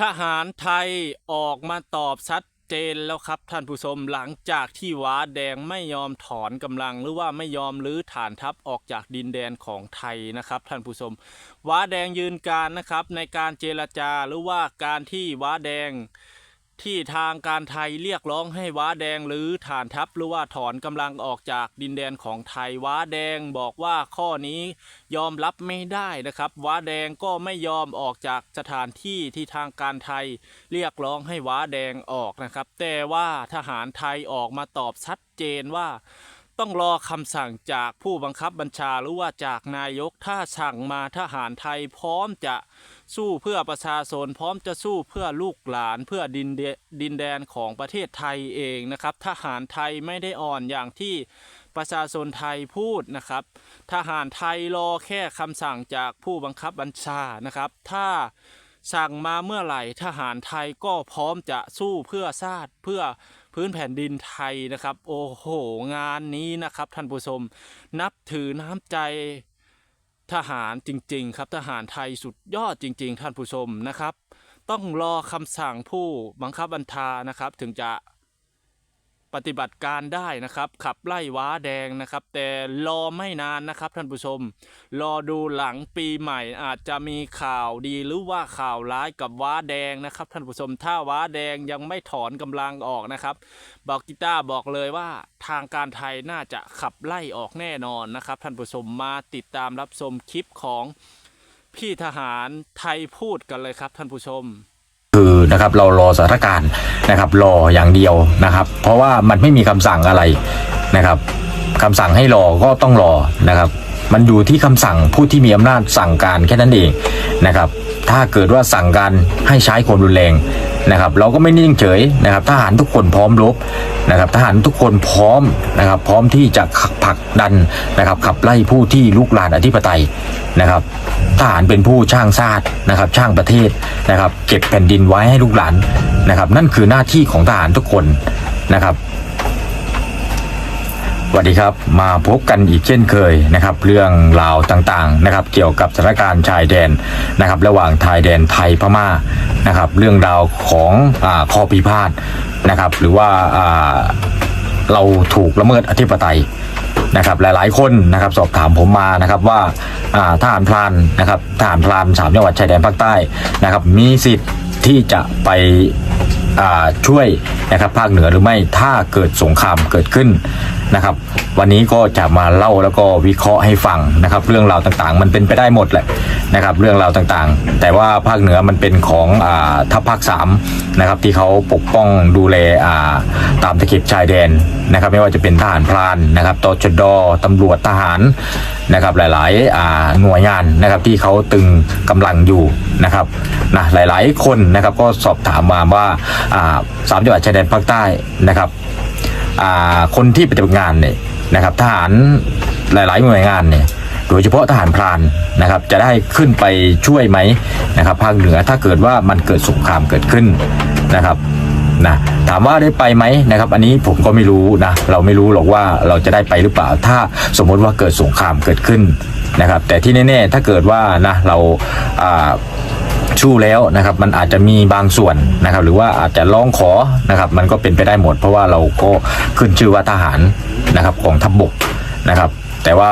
ทหารไทยออกมาตอบชัดเจนแล้วครับท่านผู้ชมหลังจากที่ว้าแดงไม่ยอมถอนกำลังหรือว่าไม่ยอมลื้อฐานทัพออกจากดินแดนของไทยนะครับ ท่านผู้ชมว้าแดงยืนการนะครับในการเจรจาหรือว่าการที่ว้าแดง ที่ทางการไทยเรียกร้องให้ว้าแดงหรือฐานทัพหรือว่าถอนกำลังออกจากดินแดนของไทยว้าแดงบอกว่าข้อนี้ยอมรับไม่ได้นะครับ ว้าแดงก็ไม่ยอมออกจากสถานที่ที่ทางการไทยเรียกร้องให้ว้าแดงออกนะครับ แต่ว่าทหารไทยออกมาตอบชัดเจนว่าต้องรอคำสั่งจากผู้บังคับบัญชาหรือว่าจากนายกถ้าสั่งมาทหารไทยพร้อมจะ สู้เพื่อประชาชนพร้อมจะสู้เพื่อลูกหลานเพื่อดินดินแดนของประเทศไทยเองนะครับ ทหารไทยไม่ได้อ่อนอย่างที่ประชาชนไทยพูดนะครับ ทหารไทยรอแค่คำสั่งจากผู้บังคับบัญชานะครับ ถ้าสั่งมาเมื่อไหร่ทหารไทยก็พร้อมจะสู้เพื่อชาติเพื่อพื้นแผ่นดินไทยนะครับ โอ้โห งานนี้นะครับท่านผู้ชม นับถือน้ำใจ ทหารจริงๆ ครับทหารไทยสุดยอดจริง ๆ ท่านผู้ชมนะครับ ต้องรอคำสั่งผู้บังคับบัญชานะครับ ถึงจะ ปฏิบัติการได้นะครับ ขับไล่ว้าแดงนะครับ แต่รอไม่นานนะครับท่านผู้ชม รอดูหลังปีใหม่ อาจจะมีข่าวดีหรือว่าข่าวร้ายกับว้าแดงนะครับท่านผู้ชมถ้าว้าแดงยังไม่ถอนกำลังออกนะครับบอกกีตาร์บอกเลยว่าทางการไทยน่าจะขับไล่ออกแน่นอนนะครับท่านผู้ชมมาติดตามรับชมคลิปของพี่ทหารไทยพูดกันเลยครับท่านผู้ชม นะครับ เรารอสถานการณ์นะครับ รออย่างเดียวนะครับ เพราะว่ามันไม่มีคำสั่งอะไรนะครับคำสั่งให้รอก็ต้องรอนะครับ มันอยู่ที่คำสั่งผู้ที่มีอำนาจสั่งการแค่นั้นเองนะครับ ถ้าเกิดว่าสั่งการให้ใช้ความรุนแรง นะครับเราก็ไม่นิ่งเฉยนะครับทหารทุกคนพร้อมรบนะครับทหารทุกคนพร้อมนะครับพร้อมที่จะผลักดันนะครับขับไล่ผู้ที่ลุกลานอธิปไตยนะครับทหารเป็นผู้ช่างชาตินะครับช่างประเทศนะครับเก็บแผ่นดินไว้ให้ลูกหลานนะครับนั่นคือหน้าที่ของทหารทุกคนนะครับ สวัสดีครับมาพบกันอีกเช่นเคยนะครับ เรื่องราวต่างๆนะครับ เกี่ยวกับสถานการณ์ชายแดนนะครับ ระหว่างชายแดนไทยพม่านะครับ เรื่องราวของอข้อพิพาทนะครับ หรือว่าเราถูกละเมิดอธิปไตยนะครับหลายๆคนนะครับสอบถามผมมานะครับว่าทหารพรานนะครับทหารพรานสามจังหวัดชายแดนภาคใต้นะครับ มีสิทธิ์ที่จะไปช่วยนะครับภาคเหนือหรือไม่ถ้าเกิดสงครามเกิดขึ้น นะครับ วันนี้ก็จะมาเล่าแล้วก็วิเคราะห์ให้ฟังนะครับ เรื่องราวต่างๆ มันเป็นไปได้หมดแหละนะครับ เรื่องราวต่างๆ แต่ว่าภาคเหนือมันเป็นของอาทัพภาคสามนะครับที่เขาปกป้องดูแลอ่าตามตะเข็บชายแดนนะครับ ไม่ว่าจะเป็นทหารพรานนะครับตชดตำรวจทหารนะครับหลายๆอ่าหน่วยงานนะครับที่เขาตึงกำลังอยู่นะครับนะหลายๆคนนะครับก็สอบถามมาว่าอ่าสามจังหวัดชายแดนภาคใต้นะครับ คนที่ปฏิบัติงานเนี่ยนะครับทหารหลาย ๆ หน่วยงานเนี่ยโดยเฉพาะทหารพรานนะครับจะได้ขึ้นไปช่วยไหมนะครับภาคเหนือถ้าเกิดว่ามันเกิดสงครามเกิดขึ้นนะครับนะถามว่าได้ไปไหมนะครับ อันนี้ผมก็ไม่รู้นะเราไม่รู้หรอกว่าเราจะได้ไปหรือเปล่า ถ้าสมมติว่าเกิดสงครามเกิดขึ้นนะครับ แต่ที่แน่ๆถ้าเกิดว่านะเราอ่า ชู้แล้วนะครับ มันอาจจะมีบางส่วนนะครับ หรือว่าอาจจะร้องขอนะครับ มันก็เป็นไปได้หมด เพราะว่าเราก็ขึ้นชื่อว่าทหารนะครับของทัพบบกนะครับแต่ว่า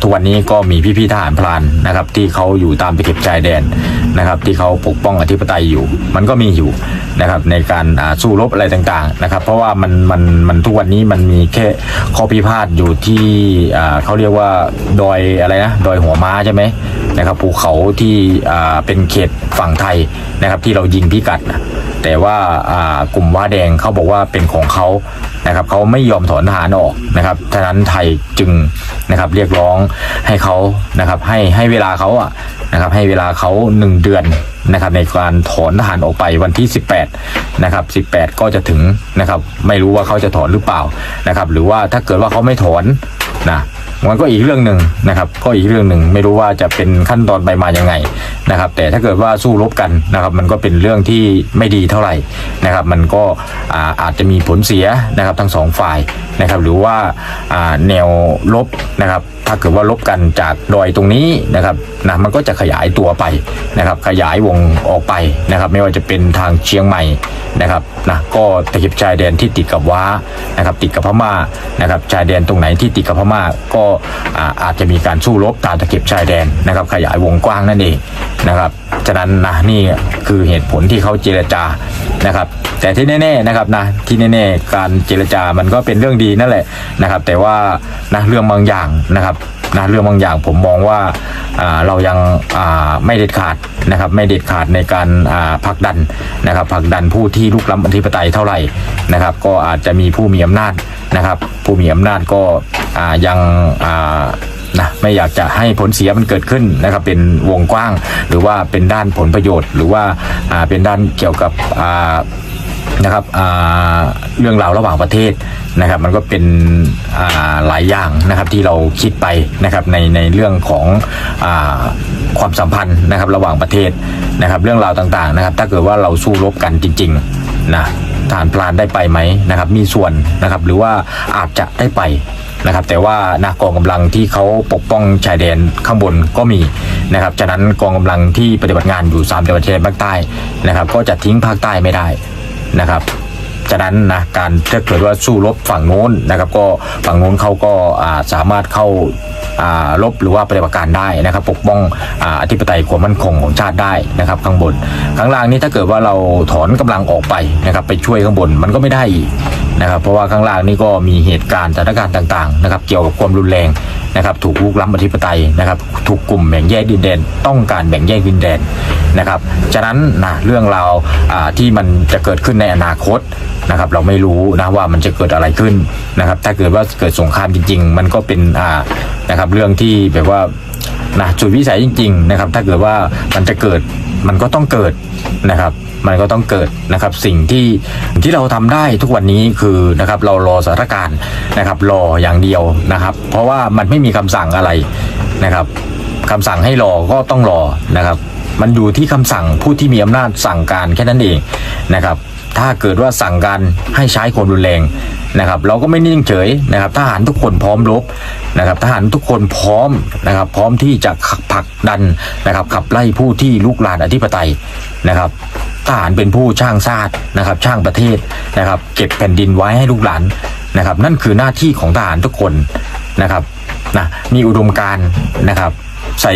ทุกวันนี้ก็มีพี่ๆทหารพรานนะครับ ที่เขาอยู่ตามตะเข็บชายแดน นะครับที่เขาปกป้องอธิปไตยอยู่ มันก็มีอยู่นะครับในการสู้รบอะไรต่างๆนะครับเพราะว่ามันมันมันทุกวันนี้มันมีแค่ข้อพิพาทอยู่ที่เขาเรียกว่าดอยอะไรนะดอยหัวม้าใช่ไหมนะครับภูเขาที่เป็นเขตฝั่งไทยนะครับที่เรายิงพิกัดะแต่ว่าอ่ากลุ่มว่าแดงเขาบอกว่าเป็นของเขา นะครับเขาไม่ยอมถอนทหารออกนะครับฉะนั้นไทยจึงนะครับเรียกร้องให้เขานะครับให้ให้เวลาเขาอะนะครับให้เวลาเขาหนึ่งเดือนนะครับในการถอนทหารออกไปวันที่ 18นะครับ18 ก็จะถึงนะครับไม่รู้ว่าเขาจะถอนหรือเปล่านะครับหรือว่าถ้าเกิดว่าเขาไม่ถอนนะ มันก็อีกเรื่องหนึ่งนะครับ ก็อีกเรื่องหนึ่งไม่รู้ว่าจะเป็นขั้นตอนไปมายังไงนะครับ แต่ถ้าเกิดว่าสู้รบกันนะครับ มันก็เป็นเรื่องที่ไม่ดีเท่าไหร่นะครับ มันก็อาอาจจะมีผลเสียนะครับทั้งสองฝ่ายนะครับ หรือว่าอ่าแนวลบนะครับถ้าเกิดว่าลบกันจากดอยตรงนี้นะครับนะมันก็จะขยายตัวไปนะครับ ขยายวงออกไปนะครับ ไม่ว่าจะเป็นทางเชียงใหม่นะครับนะก็ตะเข็บชายแดนที่ติดกับว้านะครับ ติดกับพม่านะครับ ชายแดนตรงไหนที่ติดกับพม่าก็อาอาจจะมีการสู้รบตามตะเข็บชายแดนนะครับ ขยายวงกว้างนั่นเองนะครับฉะนั้นนะนี่คือเหตุผลที่เขาเจรจานะครับ แต่ที่แน่ๆนะครับนะที่แน่ๆการเจรจามันก็เป็นเรื่องดีนั่นแหละนะครับ แต่ว่านะเรื่องบางอย่างนะครับ นะเรื่องบางอย่างผมมองว่าเรายังไม่เด็ดขาดนะครับไม่เด็ดขาดในการผลักดันนะครับผลักดันผู้ที่ลุกล้ำอธิปไตยเท่าไหร่นะครับก็อาจจะมีผู้มีอำนาจนะครับผู้มีอำนาจก็ยังนะไม่อยากจะให้ผลเสียมันเกิดขึ้นนะครับเป็นวงกว้าง หรือว่าเป็นด้านผลประโยชน์ หรือว่าเป็นด้านเกี่ยวกับ นะครับเรื่องราวระหว่างประเทศนะครับ มันก็เป็นหลายอย่างนะครับที่เราคิดไปนะครับในในเรื่องของอความสัมพันธ์นะครับระหว่างประเทศนะครับ เรื่องราวต่างๆนะครับ ถ้าเกิดว่าเราสู้รบกันจริงๆนะทหารพลานได้ไปไหมนะครับ มีส่วนนะครับหรือว่าอาจจะได้ไปนะครับแต่ว่านะกองกำลังที่เขาปกป้องชายแดนข้างบนก็มีนะครับฉะนั้นกองกำลังที่ปฏิบัติงานอยู่3จังหวัดชายแดนภาคใต้นะครับ ก็จะทิ้งภาคใต้ไม่ได้ นะครับฉะนั้นนะการถ้าเกิดว่าสู้รบฝั่งโน้นนะครับ ก็ฝั่งโน้นเขาก็าสามารถเข้าารบหรือว่าปฏิบัติการได้นะครับ ปกป้องอธิปไตยความมั่นคงของชาติได้นะครับ ข้างบนข้างล่างนี้ถ้าเกิดว่าเราถอนกำลังออกไปนะครับ ไปช่วยข้างบนมันก็ไม่ได้อีก นะครับ เพราะว่าข้างล่างนี่ก็มีเหตุการณ์สถานการณ์ต่างๆนะครับเกี่ยวกับความรุนแรงนะครับถูกลุกล้ำอธิปไตยนะครับถูกกลุ่มแบ่งแยกดินแดน ต้องการแบ่งแยกดินแดนนะครับฉะนั้นนะเรื่องราวอ่าที่มันจะเกิดขึ้นในอนาคตนะครับเราไม่รู้นะว่ามันจะเกิดอะไรขึ้นนะครับถ้าเกิดว่าเกิดสงครามจริง ๆ มันก็เป็นอ่านะครับเรื่องที่แบบว่านะจุดวิสัยจริง ๆ นะครับ ถ้าเกิดว่ามันจะเกิด มันก็ต้องเกิดนะครับ มันก็ต้องเกิดนะครับ สิ่งที่ที่เราทำได้ทุกวันนี้คือนะครับเรารอสถานการณ์นะครับ รออย่างเดียวนะครับ เพราะว่ามันไม่มีคำสั่งอะไรนะครับคำสั่งให้รอก็ต้องรอนะครับ มันอยู่ที่คำสั่งผู้ที่มีอำนาจสั่งการแค่นั้นเองนะครับ ถ้าเกิดว่าสั่งการให้ใช้ความรุนแรงนะครับ เราก็ไม่นิ่งเฉยนะครับ ทหารทุกคนพร้อมรบนะครับ ทหารทุกคนพร้อมนะครับ พร้อมที่จะผลักดันนะครับ ขับไล่ผู้ที่ลุกลานอธิปไตยนะครับทหารเป็นผู้ช่างชาตินะครับ ช่างประเทศนะครับ เก็บแผ่นดินไว้ให้ลูกหลานนะครับ นั่นคือหน้าที่ของทหารทุกคนนะครับนะมีอุดมการนะครับ ใส่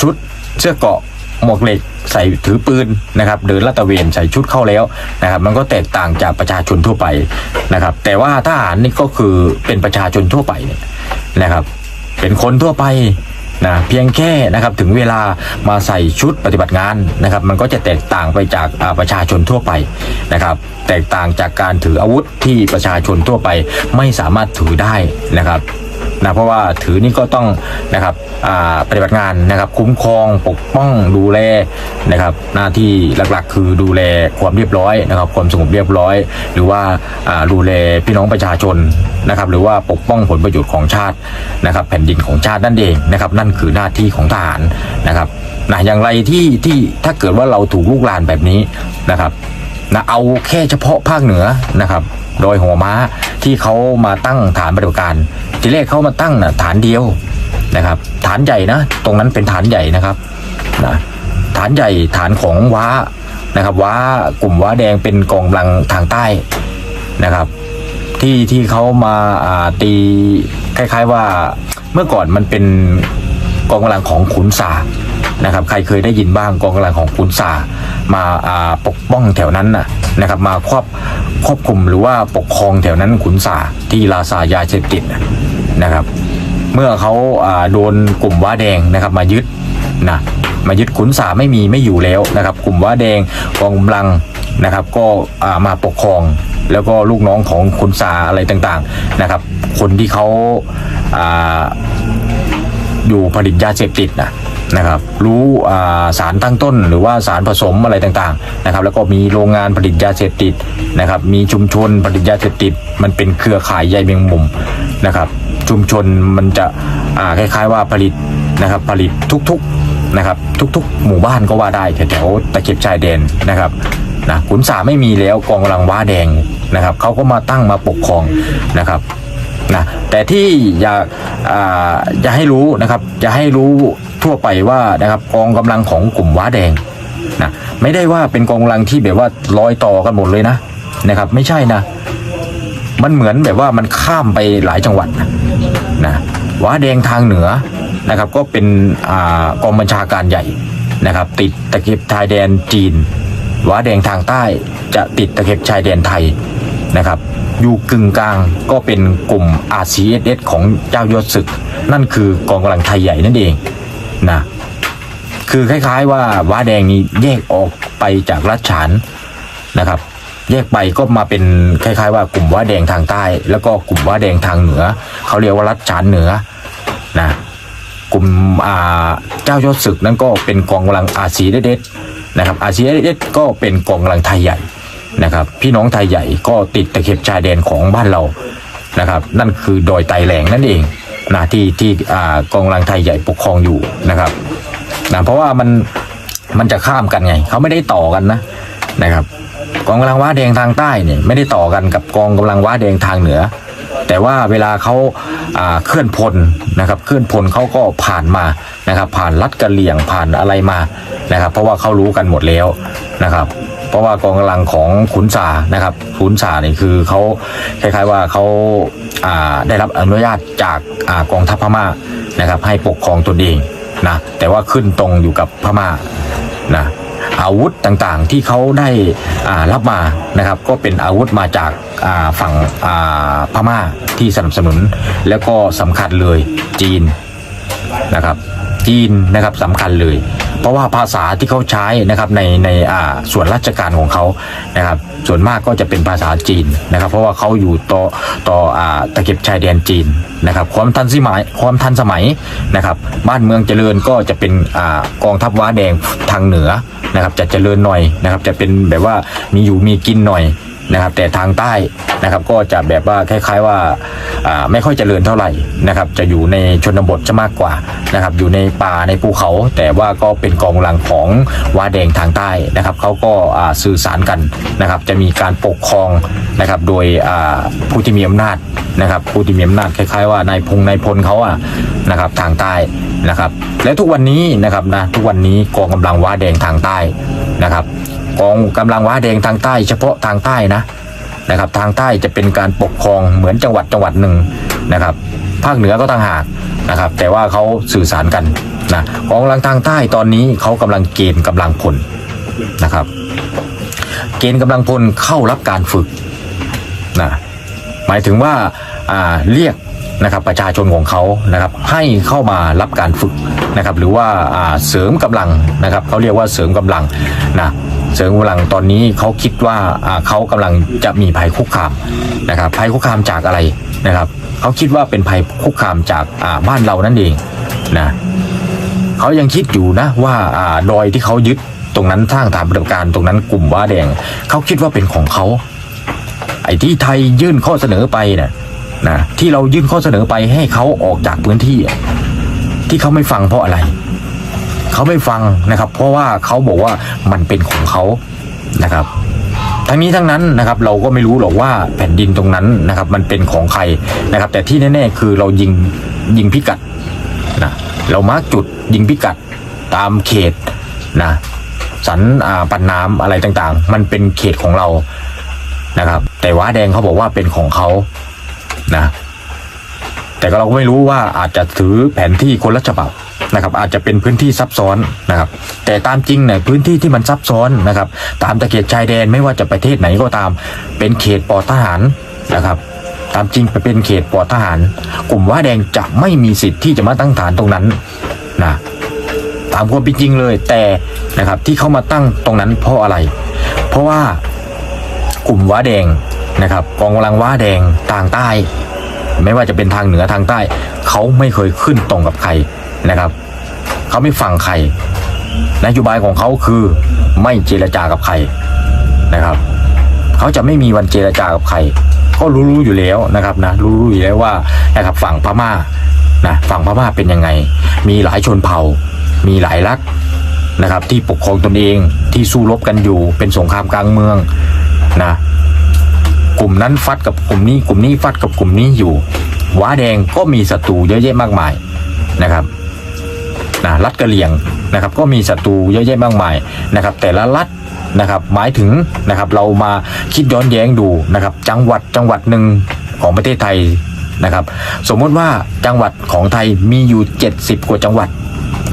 ชุดเสื้อเกาะ หมวกเหล็กใส่ถือปืนนะครับเดินลาดตระเวนใส่ชุดเข้าแล้วนะครับมันก็แตกต่างจากประชาชนทั่วไปนะครับ แต่ว่าทหารนี่ก็คือเป็นประชาชนทั่วไปเนี่ยนะครับ เป็นคนทั่วไปนะเพียงแค่นะครับถึงเวลามาใส่ชุดปฏิบัติงานนะครับ มันก็จะแตกต่างไปจากประชาชนทั่วไปนะครับ แตกต่างจากการถืออาวุธที่ประชาชนทั่วไปไม่สามารถถือได้นะครับ นะเพราะว่าถือนี่ก็ต้องนะครับปฏิบัติงานนะครับ คุ้มครองปกป้องดูแลนะครับ หน้าที่หลักๆ คือดูแลความเรียบร้อยนะครับ ความสงบเรียบร้อย หรือว่าอ่าดูแลพี่น้องประชาชนนะครับ หรือว่าปกป้องผลประโยชน์ของชาตินะครับ แผ่นดินของชาตินั่นเองนะครับ นั่นคือหน้าที่ของทหารนะครับนะอย่างไรที่ที่ถ้าเกิดว่าเราถูกลูกหลานแบบนี้นะครับนะเอาแค่เฉพาะภาคเหนือนะครับ โดยหัวม้าที่เขามาตั้งฐานปฏิบัติการ ทีแรกเขามาตั้งนะฐานเดียวนะครับ ฐานใหญ่นะ ตรงนั้นเป็นฐานใหญ่นะครับนะฐานใหญ่ฐานของว้านะครับว้ากลุ่มว้าแดงเป็นกองกำลังทางใต้นะครับ ที่ที่เขามาาตีคล้าย ๆว่าเมื่อก่อนมันเป็นกองกำลังของขุนสา นะครับใครเคยได้ยินบ้างกองกำลังของขุนสามาาปกป้องแถวนั้นนะนะครับมาครอบควบคุมหรือว่าปกครองแถวนั้นขุนสาที่ลาซายาเสพติดนะครับ เมื่อเขาาโดนกลุ่มว้าแดงนะครับมายึดนะมายึดขุนสาไม่มีไม่อยู่แล้วนะครับ กลุ่มว้าแดงกองกำลังนะครับ ก็ามาปกครองแล้วก็ลูกน้องของขุนสาอะไรต่างๆนะครับ คนที่เขาอาอยู่ผลิตยาเสพติดนะ นะครับ รู้สารตั้งต้นหรือว่าสารผสมอะไรต่างๆนะครับ แล้วก็มีโรงงานผลิตยาเสพติดนะครับ มีชุมชนผลิตยาเสพติด มันเป็นเครือข่ายใยแมงมุมนะครับ ชุมชนมันจะคล้ายๆว่าผลิตนะครับผลิตทุกๆนะครับ ทุกๆ หมู่บ้านก็ว่าได้แถวๆตะเข็บชายแดนนะครับนะขุนสาไม่มีแล้วกองกำลังว้าแดงนะครับเขาก็มาตั้งมาปกครองนะครับนะแต่ที่อยากอ่าจะให้รู้นะครับจะให้รู้ ทั่วไปว่านะครับกองกำลังของกลุ่มว้าแดงนะไม่ได้ว่าเป็นกองกำลังที่แบบว่าร้อยต่อกันหมดเลยนะนะครับ ไม่ใช่นะ มันเหมือนแบบว่ามันข้ามไปหลายจังหวัดนะนะว้าแดงทางเหนือนะครับ ก็เป็นอกองบัญชาการใหญ่นะครับ ติดตะเข็บชายแดนจีนว้าแดงทางใต้จะติดตะเข็บชายแดนไทยนะครับอยู่กึ่งกลางก็เป็นกลุ่ม RCSS ของเจ้ายศศึก นั่นคือกองกำลังไทยใหญ่นั่นเอง นะ คือคล้ายๆว่าว้าแดงนี้แยกออกไปจากรัชฉานนะครับ แยกไปก็มาเป็นคล้ายๆ ว่ากลุ่มว้าแดงทางใต้ แล้วก็กลุ่มว้าแดงทางเหนือ เขาเรียกว่ารัชฉานเหนือนะกลุ่มเจ้ายศศึกนั้นก็เป็นกองกำลังอาซีเดสนะครับอาซีเดสก็เป็นกองกำลังไทยใหญ่นะครับ พี่น้องไทยใหญ่ก็ติดตะเข็บชายแดนของบ้านเรานะครับ นั่นคือดอยไตแหลงนั่นเอง นะที่ที่อ่ากองกำลังไทยใหญ่ปกครองอยู่นะครับนะเพราะว่ามันมันจะข้ามกันไงเขาไม่ได้ต่อกันนะนะครับ กองกำลังว้าแดงทางใต้เนี่ยไม่ได้ต่อกันกับกองกำลังว้าแดงทางเหนือ แต่ว่าเวลาเขาเคลื่อนพลนะครับเคลื่อนพลเขาก็ผ่านมานะครับ ผ่านลัดกระเหลี่ยงผ่านอะไรมานะครับ เพราะว่าเขารู้กันหมดแล้วนะครับ เพราะว่ากองกำลังของขุนสานะครับขุนสานี่คือเขาคล้ายๆว่าเขาาได้รับอนุญาตจากอากองทัพพม่านะครับ ให้ปกครองตนเองนะแต่ว่าขึ้นตรงอยู่กับพม่านะ อาวุธต่างๆ ที่เขาได้รับมานะครับ ก็เป็นอาวุธมาจากฝั่งพม่าที่สนับสนุน แล้วก็สำคัญเลยจีนนะครับ จีนนะครับสำคัญเลย เพราะว่าภาษาที่เขาใช้นะครับในในอ่าส่วนราชการของเขานะครับ ส่วนมากก็จะเป็นภาษาจีนนะครับ เพราะว่าเขาอยู่ต่อต่ออ่าตะเข็บชายแดนจีนนะครับ ความทันสมัยความทันสมัยนะครับ บ้านเมืองเจริญก็จะเป็นอ่ากองทัพว้าแดงทางเหนือนะครับ จะเจริญหน่อยนะครับ จะเป็นแบบว่ามีอยู่มีกินหน่อย นะครับแต่ทางใต้นะครับก็จะแบบว่าคล้ายๆว่าไม่ค่อยเจริญเท่าไหร่นะครับจะอยู่ในชนบทจะมากกว่านะครับอยู่ในป่าในภูเขา แต่ว่าก็เป็นกองกำลังของว้าแดงทางใต้นะครับเขาก็สื่อสารกันนะครับจะมีการปกครองนะครับโดยผู้ที่มีอำนาจนะครับผู้ที่มีอำนาจคล้ายๆว่านายพงนายพลเขาอะนะครับทางใต้นะครับและทุกวันนี้นะครับนะทุกวันนี้กองกำลังว้าแดงทางใต้นะครับ กองกำลังว้าแดงทางใต้เฉพาะทางใต้นะนะครับ ทางใต้จะเป็นการปกครองเหมือนจังหวัดจังหวัดหนึ่งนะครับ ภาคเหนือก็ต่างหากนะครับ แต่ว่าเขาสื่อสารกันนะกองกำลังทางใต้ตอนนี้เขากำลังเกณฑ์กำลังพลนะครับ เกณฑ์กำลังพลเข้ารับการฝึกนะหมายถึงว่าาเรียกนะครับประชาชนของเขานะครับให้เข้ามารับการฝึกนะครับหรือว่าอ่าเสริมกำลังนะครับเขาเรียกว่าเสริมกำลังนะ เสริมกำลังตอนนี้เขาคิดว่าเขากำลังจะมีภัยคุกคามนะครับภัยคุกคามจากอะไรนะครับเขาคิดว่าเป็นภัยคุกคามจากบ้านเรานั่นเองนะเขายังคิดอยู่นะว่าดอยที่เขายึดตรงนั้นสร้างฐานปฏิบัติการตรงนั้นกลุ่มว้าแดงเขาคิดว่าเป็นของเขาไอ้ที่ไทยยื่นข้อเสนอไปนะ่ะนะที่เรายื่นข้อเสนอไปให้เขาออกจากพื้นที่ ที่เขาไม่ฟังเพราะอะไร เขาไม่ฟังนะครับ เพราะว่าเขาบอกว่ามันเป็นของเขานะครับ ทั้งนี้ทั้งนั้นนะครับ เราก็ไม่รู้หรอกว่าแผ่นดินตรงนั้นนะครับ มันเป็นของใครนะครับ แต่ที่แน่ๆคือเรายิงยิงพิกัดนะเรามาร์กจุดยิงพิกัดตามเขตนะสันปันน้ำอะไรต่างๆ มันเป็นเขตของเรานะครับ แต่ว้าแดงเขาบอกว่าเป็นของเขานะแต่ก็เราก็ไม่รู้ว่าอาจจะถือแผนที่คนละฉบับ นะครับอาจจะเป็นพื้นที่ซับซ้อนนะครับ แต่ตามจริงเนี่ยพื้นที่ที่มันซับซ้อนนะครับ ตามตะเกียบชายแดนไม่ว่าจะประเทศไหนก็ตาม เป็นเขตปลอดทหารนะครับ ตามจริงไปเป็นเขตปลอดทหาร กลุ่มว่าแดงจะไม่มีสิทธิ์ที่จะมาตั้งฐานตรงนั้นนะตามความเป็นจริงเลยแต่นะครับที่เขามาตั้งตรงนั้นเพราะอะไร เพราะว่ากลุ่มว้าแดงนะครับกองกำลังว้าแดงทางใต้ ไม่ว่าจะเป็นทางเหนือทางใต้ เขาไม่เคยขึ้นตรงกับใครนะครับ เขาไม่ฟังใครนโยบายของเขาคือไม่เจรจากับใครนะครับ เขาจะไม่มีวันเจรจากับใคร ก็รู้ๆอยู่แล้วนะครับนะรู้ๆอยู่แล้วว่านะครับฝั่งพม่านะฝั่งพม่าเป็นยังไง มีหลายชนเผ่า มีหลายรัฐนะครับที่ปกครองตนเองที่สู้รบกันอยู่เป็นสงครามกลางเมืองนะกลุ่มนั้นฟัดกับกลุ่มนี้กลุ่มนี้ฟัดกับกลุ่มนี้อยู่ว้าแดงก็มีศัตรูเยอะแยะมากมายนะครับ นะรัฐกะเหรี่ยงนะครับก็มีศัตรูเยอะแยะมากมายนะครับแต่ละรัฐนะครับหมายถึงนะครับเรามาคิดย้อนแย้งดูนะครับจังหวัดจังหวัดหนึ่งของประเทศไทยนะครับสมมติว่าจังหวัดของไทยมีอยู่ 70 กว่าจังหวัด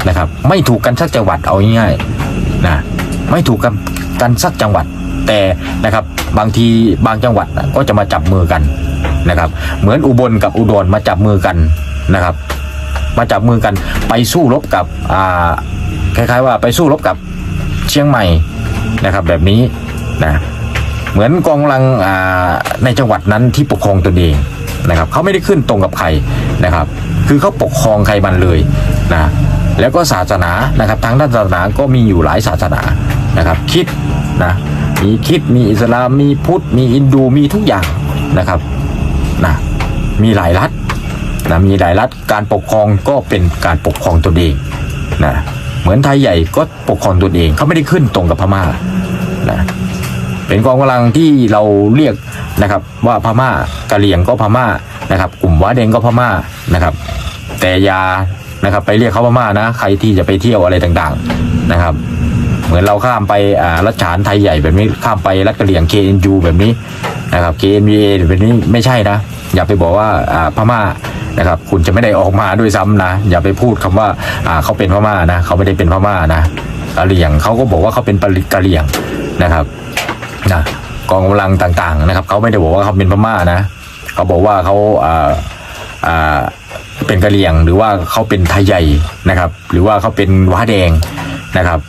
นะครับไม่ถูกกันสักจังหวัดเอาง่ายๆนะไม่ถูกกันกันสักจังหวัดแต่นะครับบางทีบางจังหวัดก็จะมาจับมือกันนะครับเหมือนอุบลกับอุดรมาจับมือกันนะครับ มาจับมือกันไปสู้รบกับอ่าคล้ายๆว่าไปสู้รบกับเชียงใหม่นะครับแบบนี้นะเหมือนกองกำลังในจังหวัดนั้นที่ปกครองตนเองนะครับเขาไม่ได้ขึ้นตรงกับใครนะครับ คือเขาปกครองใครมันเลยนะแล้วก็ศาสนานะครับทางด้านศาสนาก็มีอยู่หลายศาสนานะครับคิดนะมีคิดมีอิสลามมีพุทธมีอินดูมีทุกอย่างนะครับนะมีหลายรัฐ นะมีหลายรัฐการปกครองก็เป็นการปกครองตนเองนะเหมือนไทยใหญ่ก็ปกครองตนเองเขาไม่ได้ขึ้นตรงกับพม่านะเป็นกองกำลังที่เราเรียกนะครับว่าพม่ากะเหรี่ยงก็พม่านะครับ กลุ่มว้าแดงก็พม่านะครับ แต่ยานะครับไปเรียกเขาพม่านะ ใครที่จะไปเที่ยวอะไรต่างๆนะครับ เหมือนเราข้ามไปอ่ารัชฉานไทยใหญ่แบบนี้ข้ามไปรัฐกะเหรี่ยง KNU แบบนี้นะครับ KNVA แบบนี้ไม่ใช่นะ อย่าไปบอกว่าอ่าพม่า นะครับคุณจะไม่ได้ออกมาด้วยซ้ำนะ อย่าไปพูดคำว่าอ่าเขาเป็นพม่านะเขาไม่ได้เป็นพม่านะกะเหรี่ยงเขาก็บอกว่าเขาเป็นปริกะเหรี่ยงนะครับนะกองกำลังต่างๆนะครับเขาไม่ได้บอกว่าเขาเป็นพม่านะเขาบอกว่าเขาอ่าอ่าเป็นกะเหรี่ยง หรือว่าเขาเป็นไทยใหญ่นะครับ หรือว่าเขาเป็นว้าแดงนะครับ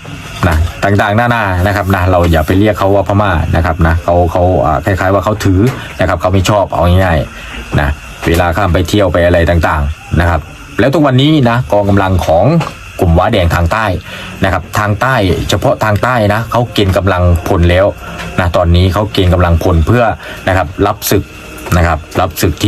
นะต่างๆหน้าๆน,นะครับนะเราอย่าไปเรียกเขาว่าพม่านะครับนะเขาเขาคล้ายๆว่าเขาถือนะครับเขาไม่ชอบเอาง่ายๆนะ เวลาข้ามไปเที่ยวไปอะไรต่างๆนะครับ แล้วทุกวันนี้นะกองกำลังของกลุ่มว้าแดงทางใต้นะครับ ทางใต้เฉพาะทางใต้นะเขาเกณฑ์กำลังพลแล้วนะตอนนี้เขาเกณฑ์กำลังพลเพื่อนะครับรับศึกนะครับ รับศึกที่